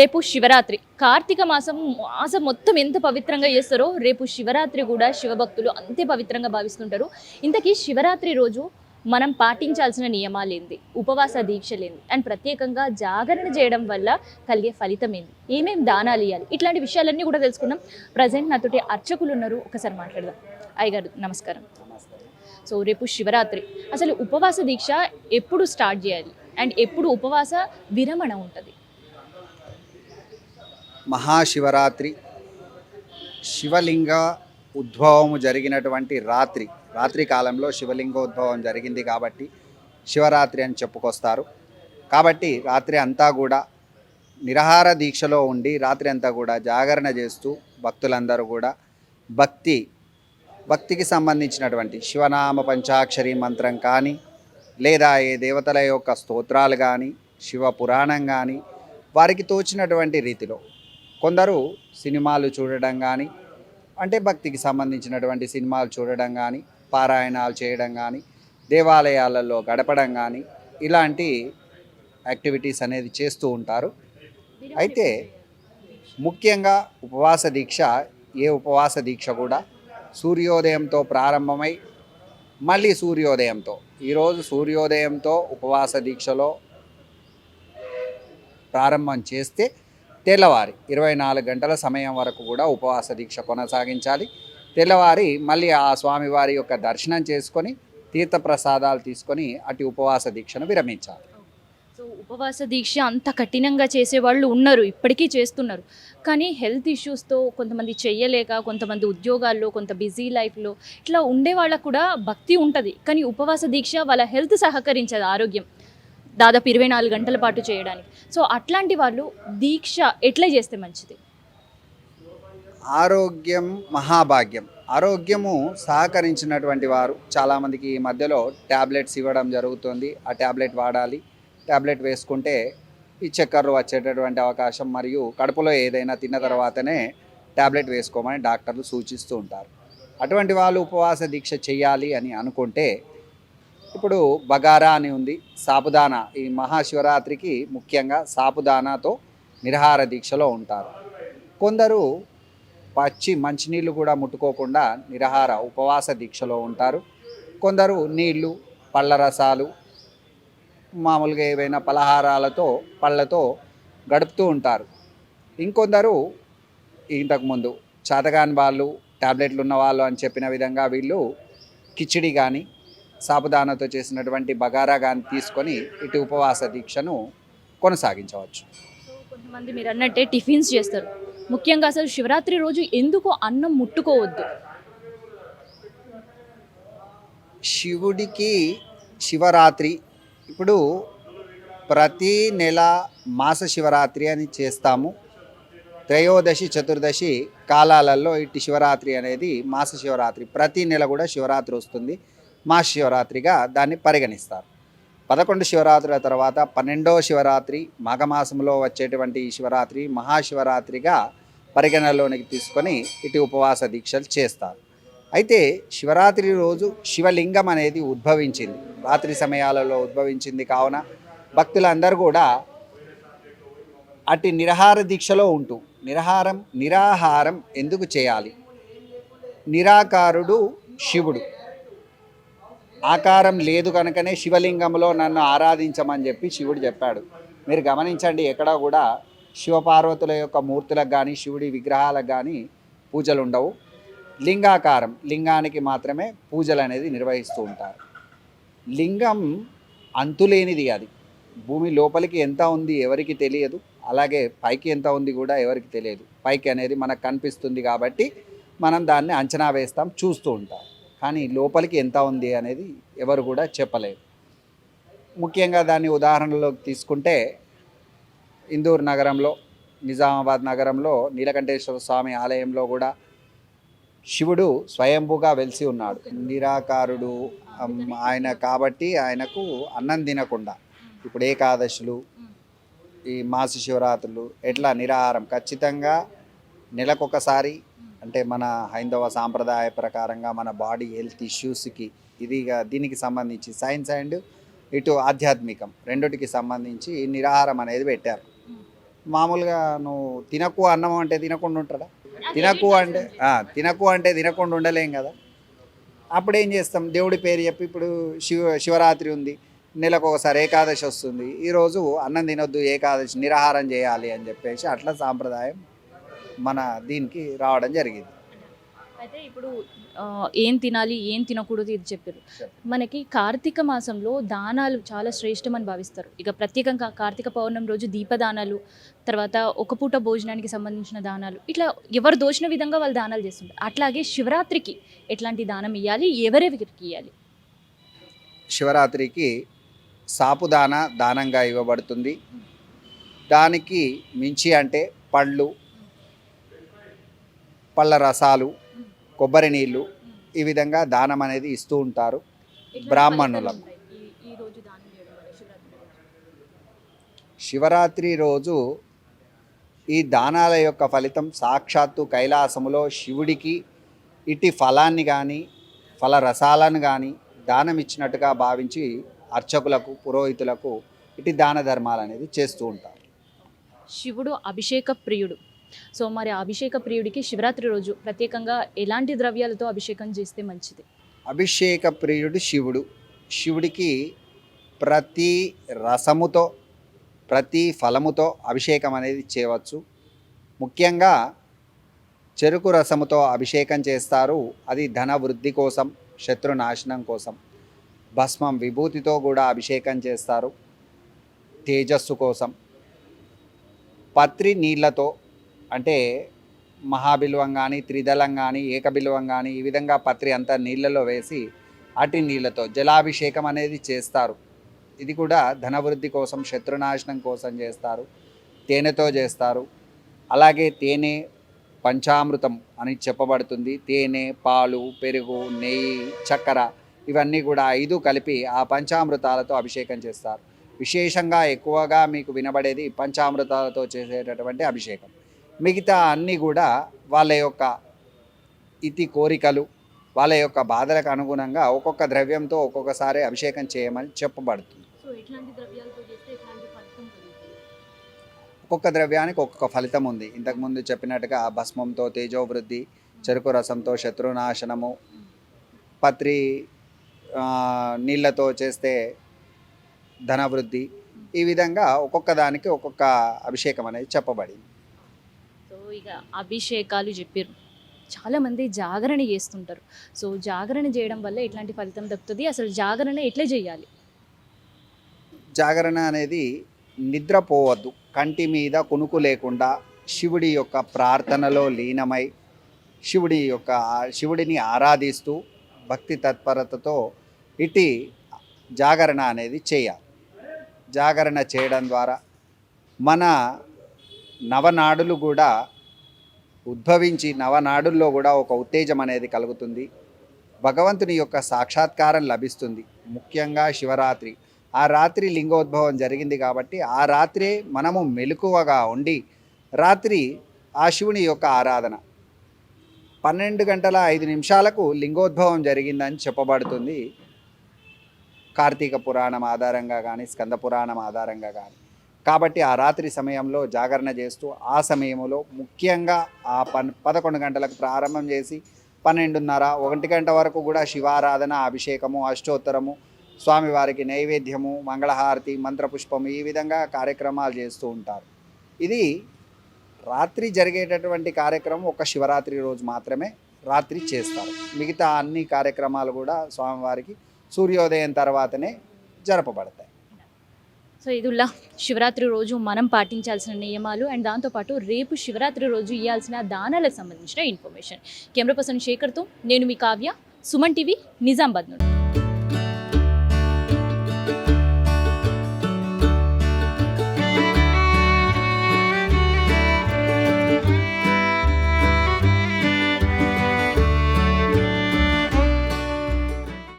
రేపు శివరాత్రి. కార్తీక మాసం మాసం మొత్తం ఎంత పవిత్రంగా చేస్తారో రేపు శివరాత్రి కూడా శివభక్తులు అంతే పవిత్రంగా భావిస్తుంటారు. ఇంతకీ శివరాత్రి రోజు మనం పాటించాల్సిన నియమాలు ఏంది? ఉపవాస దీక్షలేంది అండ్ ప్రత్యేకంగా జాగరణ చేయడం వల్ల కలిగే ఫలితం ఏంది? ఏమేం దానాలు ఇవ్వాలి ఇట్లాంటి విషయాలన్నీ కూడా తెలుసుకుందాం. ప్రజెంట్ నాతోటి అర్చకులు ఉన్నారు. ఒకసారి మాట్లాడదాం. అయ్యగారు నమస్కారం. సో రేపు శివరాత్రి. అసలు ఉపవాస దీక్ష ఎప్పుడు స్టార్ట్ చేయాలి? అండ్ ఎప్పుడు ఉపవాస విరమణ ఉంటుంది? మహాశివరాత్రి శివలింగ ఉద్భవము జరిగినటువంటి రాత్రి. రాత్రి కాలంలో శివలింగోద్భవం జరిగింది కాబట్టి శివరాత్రి అని చెప్పుకొస్తారు. కాబట్టి రాత్రి అంతా కూడా నిరహార దీక్షలో ఉండి రాత్రి అంతా కూడా జాగరణ చేస్తూ భక్తులందరూ కూడా భక్తి భక్తికి సంబంధించినటువంటి శివనామ పంచాక్షరి మంత్రం కానీ లేదా ఏ దేవతల యొక్క స్తోత్రాలు కానీ శివ పురాణం కానీ వారికి తోచినటువంటి రీతిలో కొందరు సినిమాలు చూడడం కానీ అంటే భక్తికి సంబంధించినటువంటి సినిమాలు చూడడం కానీ పారాయణాలు చేయడం కానీ దేవాలయాలలో గడపడం కానీ ఇలాంటి యాక్టివిటీస్ అనేది చేస్తూ ఉంటారు. అయితే ముఖ్యంగా ఉపవాస దీక్ష ఏ ఉపవాస దీక్ష కూడా సూర్యోదయంతో ప్రారంభమై మళ్ళీ సూర్యోదయంతో ఈరోజు సూర్యోదయంతో ఉపవాస దీక్షలో ప్రారంభం చేస్తే తెల్లవారి ఇరవై నాలుగు గంటల సమయం వరకు కూడా ఉపవాస దీక్ష కొనసాగించాలి. తెల్లవారి మళ్ళీ ఆ స్వామివారి యొక్క దర్శనం చేసుకొని తీర్థప్రసాదాలు తీసుకొని అటు ఉపవాస దీక్షను విరమించాలి. సో ఉపవాస దీక్ష అంత కఠినంగా చేసే వాళ్ళు ఉన్నారు ఇప్పటికీ చేస్తున్నారు. కానీ హెల్త్ ఇష్యూస్తో కొంతమంది చెయ్యలేక కొంతమంది ఉద్యోగాల్లో కొంత బిజీ లైఫ్లో ఇట్లా ఉండే వాళ్ళకు కూడా భక్తి ఉంటుంది. కానీ ఉపవాస దీక్ష వాళ్ళ హెల్త్ సహకరించదు ఆరోగ్యం. దాదాపు ఇరవై నాలుగు గంటల పాటు చేయడానికి. సో అట్లాంటి వాళ్ళు దీక్ష ఎట్లా చేస్తే మంచిది? ఆరోగ్యం మహాభాగ్యం. ఆరోగ్యము సహకరించినటువంటి వారు చాలామందికి ఈ మధ్యలో ట్యాబ్లెట్స్ ఇవ్వడం జరుగుతుంది. ఆ ట్యాబ్లెట్ వాడాలి. ట్యాబ్లెట్ వేసుకుంటే ఈ చక్కర్లు వచ్చేటటువంటి అవకాశం మరియు కడుపులో ఏదైనా తిన్న తర్వాతనే ట్యాబ్లెట్ వేసుకోమని డాక్టర్లు సూచిస్తూ ఉంటారు. అటువంటి వాళ్ళు ఉపవాస దీక్ష చేయాలి అని అనుకుంటే ఇప్పుడు బగారా అని ఉంది సాపుదానా ఈ మహాశివరాత్రికి ముఖ్యంగా సాపుదానాతో నిరహార దీక్షలో ఉంటారు. కొందరు పచ్చి మంచినీళ్ళు కూడా ముట్టుకోకుండా నిరహార ఉపవాస దీక్షలో ఉంటారు. కొందరు నీళ్ళు పళ్ళ రసాలు మామూలుగా ఏవైనా పలహారాలతో పళ్ళతో గడుపుతూ ఉంటారు. ఇంకొందరు ఇంతకుముందు చాతగాని వాళ్ళు టాబ్లెట్లు ఉన్న వాళ్ళు అని చెప్పిన విధంగా వీళ్ళు కిచిడి కానీ సాబుదానాతో చేసినటువంటి బగారా కానీ తీసుకొని ఇటు ఉపవాస దీక్షను కొనసాగించవచ్చు. కొంతమంది మీరు అన్నట్టే టిఫిన్స్ చేస్తారు. ముఖ్యంగా అసలు శివరాత్రి రోజు ఎందుకు అన్నం ముట్టుకోవద్దు? శివుడికి శివరాత్రి ఇప్పుడు ప్రతి నెల మాస శివరాత్రి అని చేస్తాము. త్రయోదశి చతుర్దశి కాలాలలో ఇటు శివరాత్రి అనేది మాస శివరాత్రి ప్రతి నెల కూడా శివరాత్రి వస్తుంది. మహాశివరాత్రిగా దాన్ని పరిగణిస్తారు. పదకొండు శివరాత్రుల తర్వాత పన్నెండవ శివరాత్రి మాఘమాసంలో వచ్చేటువంటి ఈ శివరాత్రి మహాశివరాత్రిగా పరిగణలోనికి తీసుకొని ఇటు ఉపవాస దీక్షలు చేస్తారు. అయితే శివరాత్రి రోజు శివలింగం అనేది ఉద్భవించింది. రాత్రి సమయాలలో ఉద్భవించింది కావున భక్తులందరూ కూడా అటు నిరహార దీక్షలో ఉంటూ నిరహారం నిరాహారం ఎందుకు చేయాలి? నిరాకారుడు శివుడు. ఆకారం లేదు కనుకనే శివలింగంలో నన్ను ఆరాధించమని చెప్పి శివుడు చెప్పాడు. మీరు గమనించండి ఎక్కడా కూడా శివపార్వతుల యొక్క మూర్తులకు కానీ శివుడి విగ్రహాలకు కానీ పూజలు ఉండవు. లింగాకారం లింగానికి మాత్రమే పూజలు అనేది నిర్వహిస్తూ ఉంటారు. లింగం అంతులేనిది అది. భూమి లోపలికి ఎంత ఉంది ఎవరికి తెలియదు. అలాగే పైకి ఎంత ఉంది కూడా ఎవరికి తెలియదు. పైకి అనేది మనకు కనిపిస్తుంది కాబట్టి మనం దాన్ని అంచనా వేస్తాం చూస్తూ ఉంటాం. కానీ లోపలికి ఎంత ఉంది అనేది ఎవరు కూడా చెప్పలేరు ముఖ్యంగా దాన్ని ఉదాహరణలోకి తీసుకుంటే ఇందూర్ నగరంలో నిజామాబాద్ నగరంలో నీలకంఠేశ్వర స్వామి ఆలయంలో కూడా శివుడు స్వయంభూగా వెలిసి ఉన్నాడు. నిరాకారుడు ఆయన కాబట్టి ఆయనకు అన్నం తినకుండా. ఇప్పుడు ఏకాదశులు ఈ మాస శివరాత్రులు ఎట్లా నిరాహారం? ఖచ్చితంగా నెలకొకసారి అంటే మన హైందవ సాంప్రదాయ ప్రకారంగా మన బాడీ హెల్త్ ఇష్యూస్కి ఇది దీనికి సంబంధించి సైన్స్ అండ్ ఇటు ఆధ్యాత్మికం రెండుటికి సంబంధించి నిరాహారం అనేది పెట్టారు. మామూలుగా నువ్వు తినకు అన్నం అంటే తినకుండా ఉంటాడా? తినకు అంటే తినకు అంటే తినకుండా ఉండలేం కదా? అప్పుడు ఏం చేస్తాం? దేవుడి పేరు చెప్పి ఇప్పుడు శివ శివరాత్రి ఉంది నెలకు ఒకసారి ఏకాదశి వస్తుంది ఈరోజు అన్నం తినొద్దు ఏకాదశి నిరాహారం చేయాలి అని చెప్పేసి అట్లా సాంప్రదాయం మన దీనికి రావడం జరిగింది. అయితే ఇప్పుడు ఏం తినాలి ఏం తినకూడదు ఇది చెప్పారు. మనకి కార్తీక మాసంలో దానాలు చాలా శ్రేష్టమని భావిస్తారు. ఇక ప్రత్యేకంగా కార్తీక పౌర్ణమి రోజు దీపదానాలు తర్వాత ఒక పూట భోజనానికి సంబంధించిన దానాలు ఇట్లా ఎవరు దోచిన విధంగా వాళ్ళు దానాలు చేస్తుంటారు. అట్లాగే శివరాత్రికి ఎట్లాంటి దానం ఇవ్వాలి ఎవరెవరికి ఇవ్వాలి శివరాత్రికి సాపుదాన దానంగా ఇవ్వబడుతుంది. దానికి మించి అంటే పళ్ళు పళ్ళ రసాలు కొబ్బరి నీళ్ళు ఈ విధంగా దానం అనేది ఇస్తూ ఉంటారు బ్రాహ్మణులకు. రోజు శివరాత్రి రోజు? ఈ దానాల యొక్క ఫలితం సాక్షాత్తు కైలాసములో శివుడికి ఇటు ఫలాన్ని కానీ ఫల రసాలను కానీ దానం ఇచ్చినట్టుగా భావించి అర్చకులకు పురోహితులకు ఇటు దాన ధర్మాలు అనేది చేస్తూ ఉంటారు. శివుడు అభిషేక ప్రియుడు. సో మరి అభిషేక ప్రియుడికి శివరాత్రి రోజు ప్రత్యేకంగా ఎలాంటి ద్రవ్యాలతో అభిషేకం చేస్తే మంచిది? అభిషేక ప్రియుడు శివుడు. శివుడికి ప్రతి రసముతో ప్రతి ఫలముతో అభిషేకం అనేది చేయవచ్చు. ముఖ్యంగా చెరుకు రసముతో అభిషేకం చేస్తారు. అది ధన వృద్ధి కోసం శత్రు నాశనం కోసం. భస్మం విభూతితో కూడా అభిషేకం చేస్తారు. తేజస్సు కోసం. పత్రి నీళ్ళతో అంటే మహాబిల్వం కానీ త్రిదళం కానీ ఏకబిల్వం కానీ ఈ విధంగా పత్రి అంతా నీళ్ళలో వేసి అటి నీళ్ళతో జలాభిషేకం అనేది చేస్తారు. ఇది కూడా ధనవృద్ధి కోసం శత్రునాశనం కోసం చేస్తారు. తేనెతో చేస్తారు. అలాగే తేనె పంచామృతం అని చెప్పబడుతుంది. తేనె పాలు పెరుగు నెయ్యి చక్కెర ఇవన్నీ కూడా ఐదు కలిపి ఆ పంచామృతాలతో అభిషేకం చేస్తారు. విశేషంగా ఎక్కువగా మీకు వినబడేది పంచామృతాలతో చేసేటటువంటి అభిషేకం. మిగతా అన్నీ కూడా వాళ్ళ యొక్క ఇతి కోరికలు వాళ్ళ యొక్క బాధలకు అనుగుణంగా ఒక్కొక్క ద్రవ్యంతో ఒక్కొక్కసారి అభిషేకం చేయమని చెప్పబడుతుంది. ఒక్కొక్క ద్రవ్యానికి ఒక్కొక్క ఫలితం ఉంది. ఇంతకుముందు చెప్పినట్టుగా భస్మంతో తేజోవృద్ధి చెరుకు రసంతో శత్రునాశనము పత్రి నీళ్ళతో చేస్తే ధనవృద్ధి ఈ విధంగా ఒక్కొక్క దానికి ఒక్కొక్క అభిషేకం అనేది చెప్పబడింది. ఇక అభిషేకాలు చెప్పారు చాలామంది జాగరణ చేస్తుంటారు. సో జాగరణ చేయడం వల్ల ఎట్లాంటి ఫలితం దక్కుతుంది? అసలు జాగరణ ఎట్లా చేయాలి? జాగరణ అనేది నిద్రపోవద్దు. కంటి మీద కొనుకు లేకుండా శివుడి యొక్క ప్రార్థనలో లీనమై శివుడి యొక్క శివుడిని ఆరాధిస్తూ భక్తి తత్పరతతో ఇటు జాగరణ అనేది చేయాలి. జాగరణ చేయడం ద్వారా మన నవనాడులు కూడా ఉద్భవించి నవనాడుల్లో కూడా ఒక ఉత్తేజం అనేది కలుగుతుంది. భగవంతుని యొక్క సాక్షాత్కారం లభిస్తుంది. ముఖ్యంగా శివరాత్రి. ఆ రాత్రి లింగోద్భవం జరిగింది కాబట్టి ఆ రాత్రే మనము మెలకువగా ఉండి రాత్రి ఆ శివుని యొక్క ఆరాధన. పన్నెండు గంటల ఐదు నిమిషాలకు లింగోద్భవం జరిగిందని చెప్పబడుతుంది. కార్తీక పురాణం ఆధారంగా కానీ స్కంద పురాణం ఆధారంగా కానీ కాబట్టి ఆ రాత్రి సమయంలో జాగరణ చేస్తూ ఆ సమయంలో ముఖ్యంగా ఆ పన్ పదకొండు గంటలకు ప్రారంభం చేసి పన్నెండున్నర ఒకటి గంట వరకు కూడా శివారాధన అభిషేకము అష్టోత్తరము స్వామివారికి నైవేద్యము మంగళహారతి మంత్రపుష్పము ఈ విధంగా కార్యక్రమాలు చేస్తూ ఉంటారు. ఇది రాత్రి జరిగేటటువంటి కార్యక్రమం ఒక శివరాత్రి రోజు మాత్రమే రాత్రి చేస్తారు. మిగతా అన్ని కార్యక్రమాలు కూడా స్వామివారికి సూర్యోదయం తర్వాతనే జరపబడతాయి. సో ఇదిలా శివరాత్రి రోజు మనం పాటించాల్సిన నియమాలు అండ్ దాంతోపాటు రేపు శివరాత్రి రోజు ఇవ్వాల్సిన దానాలకు సంబంధించిన ఇన్ఫర్మేషన్. కెమెరా పర్సన్ శేఖర్తో నేను మీ కావ్య సుమన్ టీవీ నిజామాబాద్ నుండి.